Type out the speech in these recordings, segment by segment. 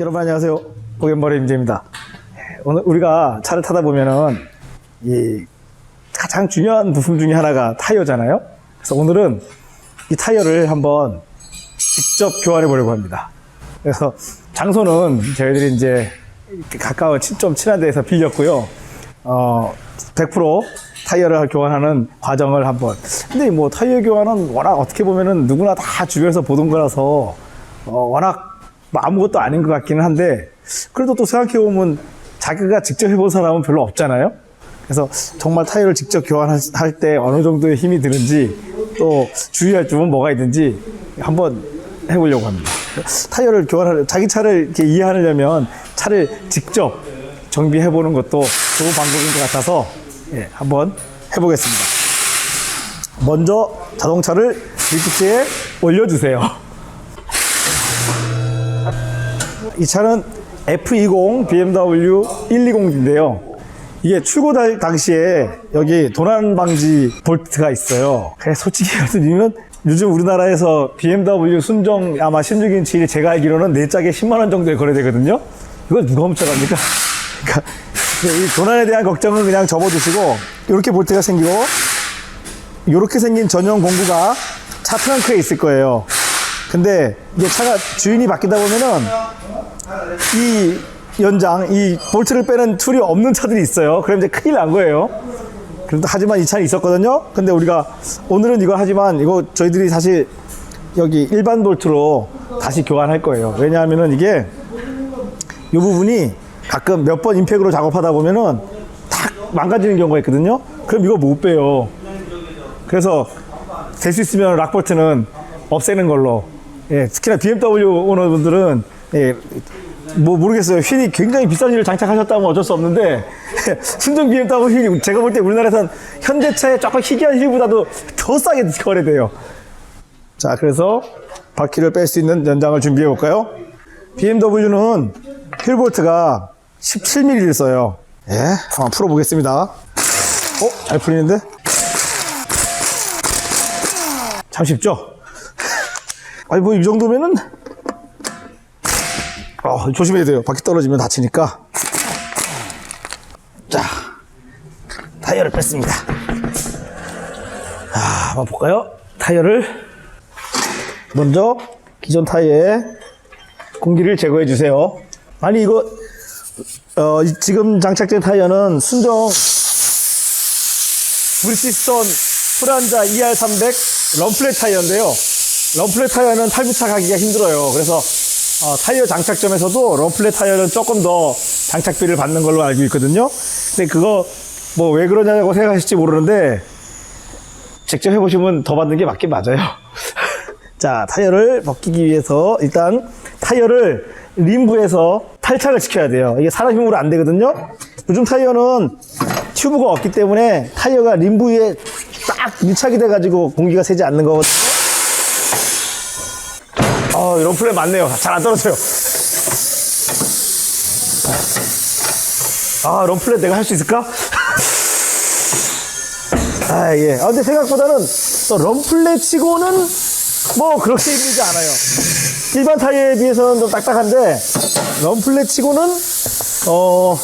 여러분 안녕하세요. 고겐머리 임재입니다. 오늘 우리가 차를 타다 보면은 이 가장 중요한 부품 중에 하나가 타이어잖아요. 그래서 오늘은 이 타이어를 한번 직접 교환해 보려고 합니다. 그래서 장소는 저희들이 이제 가까운 친- 좀 친한 데에서 빌렸고요. 어, 100% 타이어를 교환하는 과정을 한번. 근데 뭐 타이어 교환은 워낙 어떻게 보면은 누구나 다 주변에서 보던 거라서 어, 워낙 뭐 아무것도 아닌 것 같기는 한데 그래도 또 생각해보면 자기가 직접 해본 사람은 별로 없잖아요. 그래서 정말 타이어를 직접 교환할 때 어느 정도의 힘이 드는지 또 주의할 점은 뭐가 있는지 한번 해보려고 합니다. 타이어를 교환하려 자기 차를 이렇게 이해하려면 차를 직접 정비해보는 것도 좋은 방법인 것 같아서 예, 한번 해보겠습니다. 먼저 자동차를 밀키트에 올려주세요. 이 차는 F20 BMW 120인데요. 이게 출고 달 당시에 여기 도난 방지 볼트가 있어요. 솔직히 말씀드리면 요즘 우리나라에서 BMW 순정 아마 16인치 제가 알기로는 네 짝에 10만 원 정도에 거래되거든요. 이걸 누가 훔쳐갑니까? 그러니까 이 도난에 대한 걱정은 그냥 접어두시고 이렇게 볼트가 생기고 이렇게 생긴 전용 공구가 차 트렁크에 있을 거예요. 근데 이게 차가 주인이 바뀌다 보면은 이 연장, 이 볼트를 빼는 툴이 없는 차들이 있어요. 그럼 이제 큰일 난 거예요. 그래도 하지만 이 차는 있었거든요. 근데 우리가 오늘은 이걸 하지만 이거 저희들이 사실 여기 일반 볼트로 다시 교환할 거예요. 왜냐하면은 이게 이 부분이 가끔 몇 번 임팩으로 작업하다 보면은 탁 망가지는 경우가 있거든요. 그럼 이거 못 빼요. 그래서 될 수 있으면 락볼트는 없애는 걸로. 예, 특히나 BMW 오너분들은 예, 뭐 모르겠어요. 휠이 굉장히 비싼 휠을 장착하셨다면 어쩔 수 없는데 순정 BMW 휠이 제가 볼 때 우리나라에선 현대차의 조금 희귀한 휠보다도 더 싸게 거래돼요. 자, 그래서 바퀴를 뺄 수 있는 연장을 준비해 볼까요? BMW는 휠 볼트가 17mm를 써요. 예, 한번 풀어 보겠습니다. 어, 잘 풀리는데? 참 쉽죠? 아니, 뭐, 이 정도면은, 어, 조심해야 돼요. 바퀴 떨어지면 다치니까. 자, 타이어를 뺐습니다. 자, 한번 볼까요? 타이어를 먼저 기존 타이어에 공기를 제거해 주세요. 아니, 이거, 어, 이- 지금 장착된 타이어는 순정 브리티스톤 프란자 ER300 럼플렛 타이어인데요. 럼플렛 타이어는 탈부착 하기가 힘들어요. 그래서 어, 타이어 장착점에서도 럼플렛 타이어는 조금 더 장착비를 받는 걸로 알고 있거든요. 근데 그거 뭐 왜 그러냐고 생각하실지 모르는데 직접 해보시면 더 받는 게 맞긴 맞아요. 자, 타이어를 벗기기 위해서 일단 타이어를 림부에서 탈착을 시켜야 돼요. 이게 사람 힘으로 안 되거든요. 요즘 타이어는 튜브가 없기 때문에 타이어가 림부에 딱 밀착이 돼가지고 공기가 새지 않는 거거든요. 어, 이런 플레이 맞네요. 잘 안 떨어져요. 아, 럼플렛 내가 할 수 있을까? 아, 예. 아, 근데 생각보다는 또 럼플렛 치고는 뭐 그렇게 힘들지 않아요. 일반 타이어에 비해서는 좀 딱딱한데, 럼플렛 치고는, 어,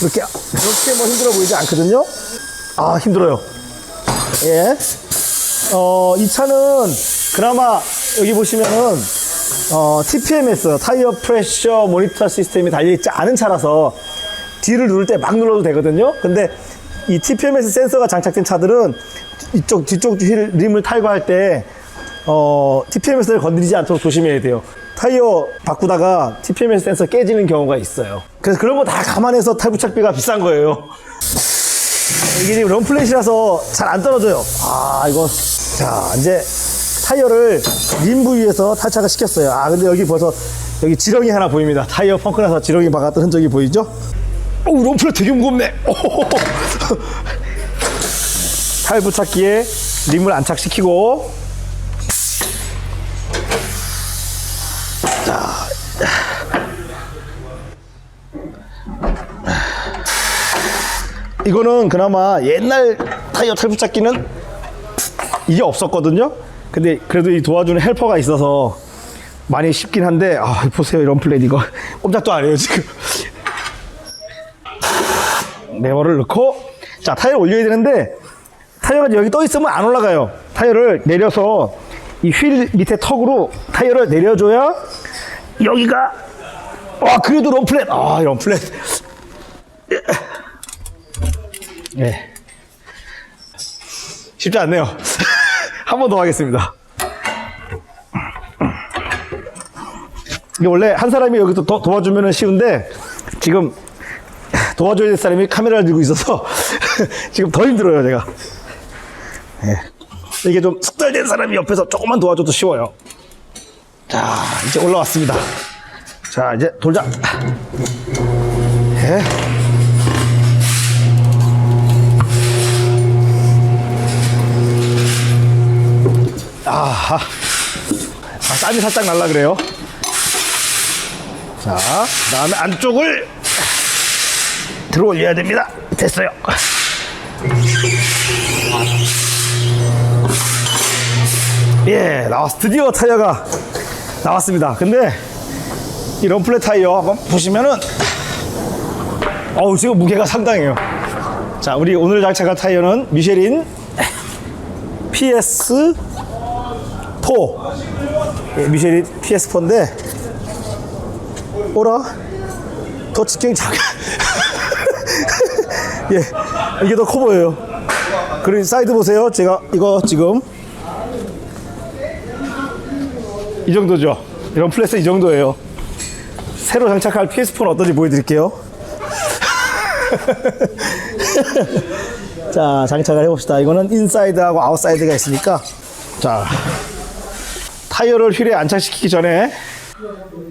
그렇게, 그렇게 뭐 힘들어 보이지 않거든요. 아, 힘들어요. 예. 어, 이 차는 그나마 여기 보시면은 어, TPMS 타이어 프레셔 모니터 시스템이 달려있지 않은 차라서 뒤를 누를 때 막 눌러도 되거든요. 근데 이 TPMS 센서가 장착된 차들은 이쪽 뒤쪽 휠 림을 탈거할 때 어, TPMS를 건드리지 않도록 조심해야 돼요. 타이어 바꾸다가 TPMS 센서 깨지는 경우가 있어요. 그래서 그런 거 다 감안해서 탈부착비가 비싼 거예요. 이게 지금 럼플렛이라서 잘 안 떨어져요. 아, 이거. 자, 이제 타이어를 림 부위에서 탈착을 시켰어요. 아, 근데 여기 벌써 여기 지렁이 하나 보입니다. 타이어 펑크 나서 지렁이 박았던 흔적이 보이죠? 오, 럼플렛 되게 무겁네. 타일 부착기에 림을 안착시키고 이거는 그나마 옛날 타이어 탈부착기는 이게 없었거든요. 근데 그래도 이 도와주는 헬퍼가 있어서 많이 쉽긴 한데 아 보세요 이런 플레이 이거. 꼼짝도 안 해요 지금. 레버를 넣고 자 타이어 올려야 되는데 타이어가 여기 떠 있으면 안 올라가요. 타이어를 내려서 이 휠 밑에 턱으로 타이어를 내려줘야 여기가 와 그래도 럼플렛 아 럼플렛 예 쉽지 않네요 한 번 더 하겠습니다. 이게 원래 한 사람이 여기서 도, 도와주면 쉬운데 지금 도와줘야 될 사람이 카메라를 들고 있어서 지금 더 힘들어요 제가. 예. 이게 좀 숙달된 사람이 옆에서 조금만 도와줘도 쉬워요. 자 이제 올라왔습니다. 자 이제 돌자. 예. 아하. 아, 땀이 살짝 날라 그래요. 자, 그 다음에 안쪽을 들어 올려야 됩니다. 됐어요. 예, 나왔, 드디어 타이어가 나왔습니다. 근데 이 럼플렛 타이어 한번 보시면은 어우, 지금 무게가 상당해요. 자, 우리 오늘 장착한 타이어는 미쉐린 PS 4 예, 미셸이 PS4인데. 오라. 더치경 작아. 예 이게 더 커 보여요. 그리고 사이드 보세요. 제가 이거 지금. 이 정도죠. 이런 플랫은 이 정도예요. 새로 장착할 PS4는 어떤지 보여드릴게요. 자 장착을 해봅시다. 이거는 인사이드하고 아웃사이드가 있으니까. 자. 타이어를 휠에 안착시키기 전에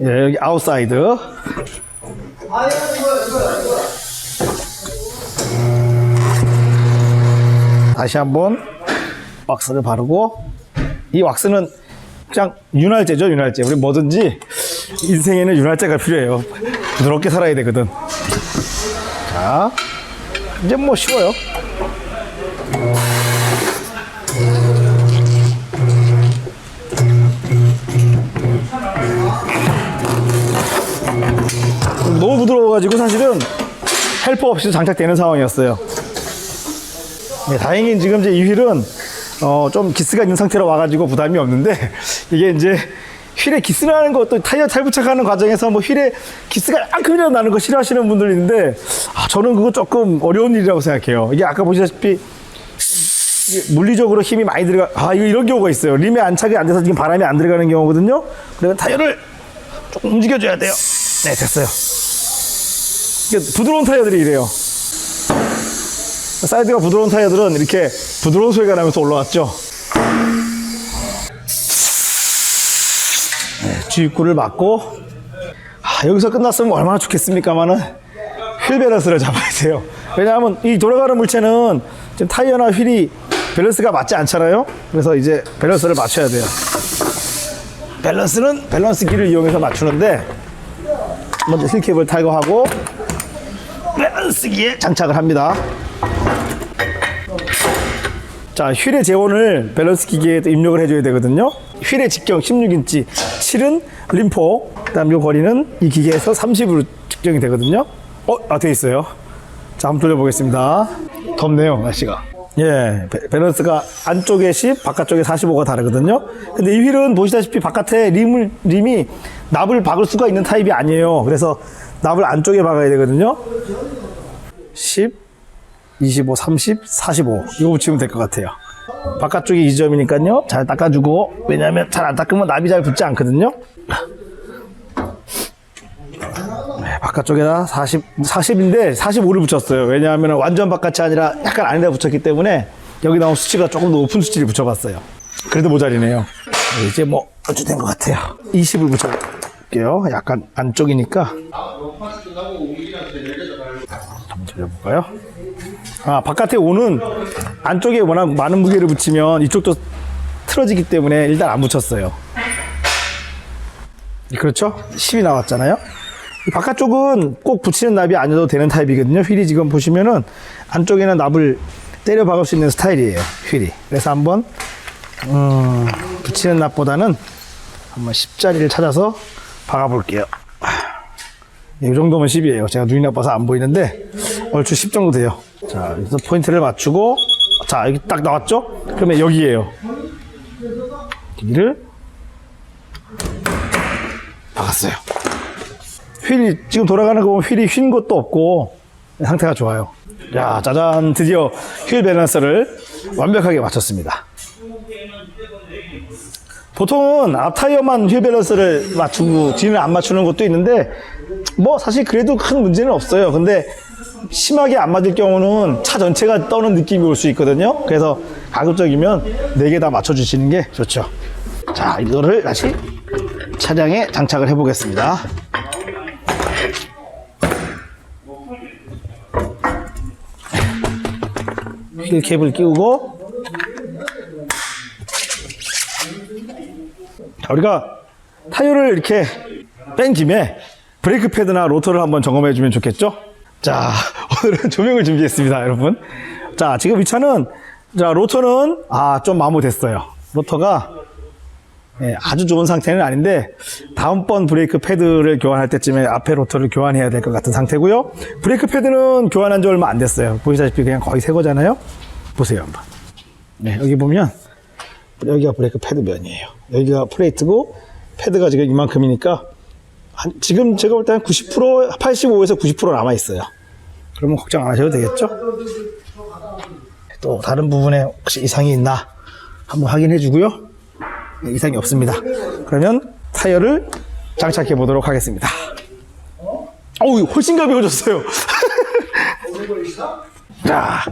예, 여기 아웃사이드. 다시 한번 왁스를 바르고 이 왁스는 그냥 윤활제죠, 윤활제. 우리 뭐든지 인생에는 윤활제가 필요해요. 부드럽게 살아야 되거든. 자, 이제 뭐 쉬워요. 너무 부드러워가지고 사실은 헬퍼 없이 장착되는 상황이었어요. 네, 다행히 지금 이제 이 휠은 어, 좀 기스가 있는 상태로 와가지고 부담이 없는데 이게 이제 휠에 기스 나는 것도 타이어 탈 부착하는 과정에서 뭐 휠에 기스가 약간이라도 나는 거 싫어하시는 분들 있는데 아, 저는 그거 조금 어려운 일이라고 생각해요. 이게 아까 보시다시피 물리적으로 힘이 많이 들어가 아 이거 이런 경우가 있어요. 림에 안착이 안 돼서 지금 바람이 안 들어가는 경우거든요. 그러면 타이어를 조금 움직여줘야 돼요. 네 됐어요. 부드러운 타이어들이 이래요. 사이드가 부드러운 타이어들은 이렇게 부드러운 소리가 나면서 올라왔죠. 네, 주입구를 맞고 아, 여기서 끝났으면 얼마나 좋겠습니까만은 휠 밸런스를 잡아야 돼요. 왜냐하면 이 돌아가는 물체는 지금 타이어나 휠이 밸런스가 맞지 않잖아요. 그래서 이제 밸런스를 맞춰야 돼요. 밸런스는 밸런스기를 이용해서 맞추는데 먼저 힐캡을 탈거하고 밸런스기에 장착을 합니다. 자, 휠의 재원을 밸런스 기계에 또 입력을 해줘야 되거든요. 휠의 직경 16인치, 7은 림포, 그 다음 요 거리는 이 기계에서 30으로 측정이 되거든요. 어, 아, 돼 있어요. 자, 한번 돌려보겠습니다. 덥네요, 날씨가. 예, 배- 밸런스가 안쪽에 10, 바깥쪽에 45가 다르거든요. 근데 이 휠은 보시다시피 바깥에 림을, 림이 납을 박을 수가 있는 타입이 아니에요. 그래서 납을 안쪽에 박아야 되거든요. 10, 25, 30, 45 이거 붙이면 될 것 같아요. 바깥쪽이 2점이니까요. 잘 닦아주고. 왜냐하면 잘 안 닦으면 납이 잘 붙지 않거든요. 네, 바깥쪽에다 40, 40인데 45를 붙였어요. 왜냐하면 완전 바깥이 아니라 약간 안에다 붙였기 때문에 여기 나온 수치가 조금 더 높은 수치를 붙여봤어요. 그래도 모자리네요. 네, 이제 뭐 어찌 된것 같아요. 20을 붙여볼게요. 약간 안쪽이니까 돌려볼까요 아, 바깥에 오는 안쪽에 워낙 많은 무게를 붙이면 이쪽도 틀어지기 때문에 일단 안 붙였어요. 그렇죠? 10이 나왔잖아요. 이 바깥쪽은 꼭 붙이는 납이 아니어도 되는 타입이거든요. 휠이 지금 보시면은 안쪽에는 납을 때려 박을 수 있는 스타일이에요. 휠이. 그래서 한번 음, 붙이는 납보다는 한번 10자리를 찾아서 박아볼게요. 이 정도면 10이에요. 제가 눈이 나빠서 안 보이는데 얼추 10 정도 돼요. 자, 여기서 포인트를 맞추고 자, 여기 딱 나왔죠? 그러면 여기에요. 여기를 박았어요. 휠이 지금 돌아가는 거 보면 휠이 휜 것도 없고 상태가 좋아요. 야, 짜잔, 드디어 휠 밸런스를 완벽하게 맞췄습니다. 보통은 앞 타이어만 휠 밸런스를 맞추고 뒤는 안 맞추는 것도 있는데 뭐 사실 그래도 큰 문제는 없어요. 근데 심하게 안 맞을 경우는 차 전체가 떠는 느낌이 올 수 있거든요. 그래서 가급적이면 네개다 맞춰주시는 게 좋죠. 자, 이거를 다시 차량에 장착을 해 보겠습니다. 휠 캡을 끼우고 자, 우리가 타이어를 이렇게 뺀 김에 브레이크 패드나 로터를 한번 점검해 주면 좋겠죠? 자, 오늘은 조명을 준비했습니다, 여러분. 자, 지금 이 차는, 자, 로터는, 아, 좀 마모됐어요. 로터가, 예, 아주 좋은 상태는 아닌데, 다음번 브레이크 패드를 교환할 때쯤에 앞에 로터를 교환해야 될 것 같은 상태고요. 브레이크 패드는 교환한 지 얼마 안 됐어요. 보시다시피 그냥 거의 새 거잖아요? 보세요, 한번. 네, 여기 보면, 여기가 브레이크 패드 면이에요. 여기가 플레이트고 패드가 지금 이만큼이니까 한- 지금 제가 볼 때는 90% 85에서 90% 남아 있어요. 그러면 걱정 안 하셔도 되겠죠? 또 다른 부분에 혹시 이상이 있나 한번 확인해 주고요. 네, 이상이 없습니다. 그러면 타이어를 장착해 보도록 하겠습니다. 어우, 훨씬 가벼워졌어요. 자,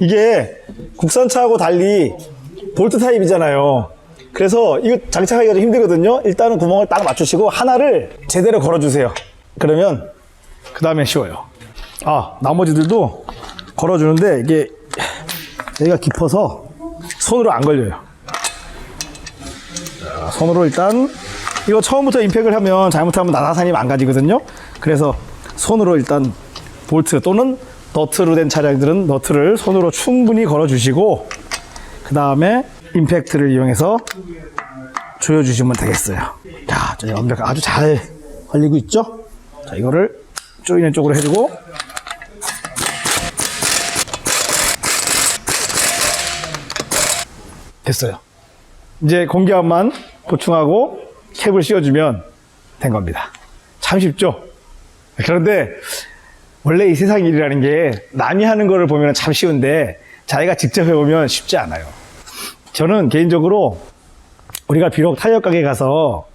이게 국산차하고 달리 볼트 타입이잖아요. 그래서 이거 장착하기가 좀 힘들거든요. 일단은 구멍을 딱 맞추시고 하나를 제대로 걸어주세요. 그러면 그 다음에 쉬워요. 아, 나머지들도 걸어주는데 이게 여기가 깊어서 손으로 안 걸려요. 자, 손으로 일단 이거 처음부터 임팩을 하면 잘못하면 나사산이 망가지거든요. 그래서 손으로 일단 볼트 또는 너트로 된 차량들은 너트를 손으로 충분히 걸어주시고 그 다음에 임팩트를 이용해서 조여주시면 되겠어요. 자, 저 완벽 아주 잘 걸리고 있죠? 자, 이거를 조이는 쪽으로 해주고 됐어요. 이제 공기압만 보충하고 캡을 씌워주면 된 겁니다. 참 쉽죠? 그런데 원래 이 세상 일이라는 게 남이 하는 거를 보면 참 쉬운데 자기가 직접 해보면 쉽지 않아요. 저는 개인적으로 우리가 비록 타이어 가게 가서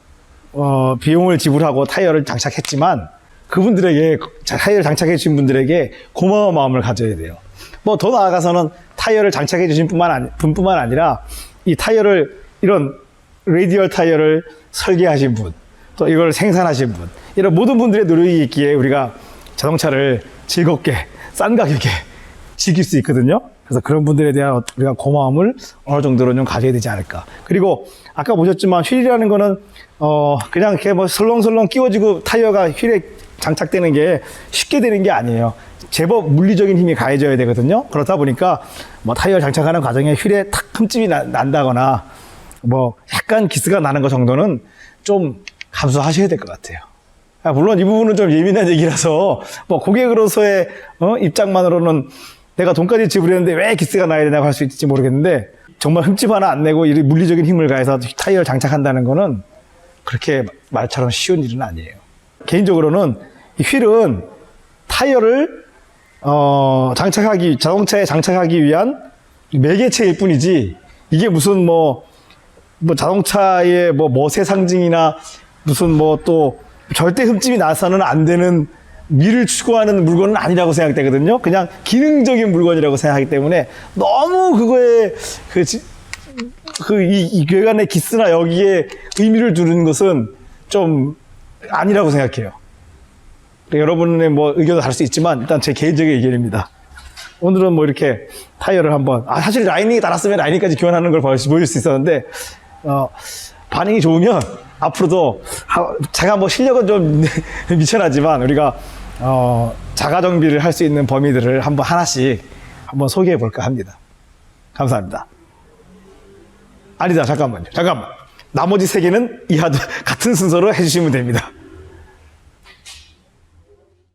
어, 비용을 지불하고 타이어를 장착했지만 그분들에게 타이어를 장착해 주신 분들에게 고마운 마음을 가져야 돼요. 뭐 더 나아가서는 타이어를 장착해 주신 뿐만 아니, 분뿐만 아니라 이 타이어를 이런 레디얼 타이어를 설계하신 분, 또 이걸 생산하신 분, 이런 모든 분들의 노력이 있기에 우리가 자동차를 즐겁게 싼 가격에 즐길 수 있거든요. 그래서 그런 분들에 대한 우리가 고마움을 어느 정도는 좀 가져야 되지 않을까. 그리고 아까 보셨지만 휠이라는 거는 어 그냥 이렇게 뭐 설렁설렁 끼워지고 타이어가 휠에 장착되는 게 쉽게 되는 게 아니에요. 제법 물리적인 힘이 가해져야 되거든요. 그렇다 보니까 뭐 타이어 장착하는 과정에 휠에 탁 흠집이 나- 난다거나 뭐 약간 기스가 나는 것 정도는 좀 감수하셔야 될 것 같아요. 아, 물론 이 부분은 좀 예민한 얘기라서 뭐 고객으로서의 어, 입장만으로는 내가 돈까지 지불했는데 왜 기스가 나야 되냐고 할 수 있을지 모르겠는데 정말 흠집 하나 안 내고 이 물리적인 힘을 가해서 타이어를 장착한다는 거는 그렇게 말처럼 쉬운 일은 아니에요. 개인적으로는 이 휠은 타이어를 어, 장착하기 자동차에 장착하기 위한 매개체일 뿐이지 이게 무슨 뭐 뭐 자동차의 뭐 멋의 상징이나 무슨 뭐 또 절대 흠집이 나서는 안 되는 미를 추구하는 물건은 아니라고 생각되거든요. 그냥 기능적인 물건이라고 생각하기 때문에 너무 그거에 그, 지- 그, 이, 이 괴간의 기스나 여기에 의미를 두는 것은 좀 아니라고 생각해요. 여러분의 뭐 의견도 다를 수 있지만 일단 제 개인적인 의견입니다. 오늘은 뭐 이렇게 타이어를 한번 아 사실 라이닝이 달았으면 라이닝까지 교환하는 걸 보여줄 수 있었는데 어, 반응이 좋으면 앞으로도 하- 제가 뭐 실력은 좀 미천하지만 우리가 어, 자가 정비를 할 수 있는 범위들을 한번 하나씩 한번 소개해 볼까 합니다. 감사합니다. 아니다 잠깐만요. 잠깐만. 나머지 세 개는 이 하드 같은 순서로 해주시면 됩니다.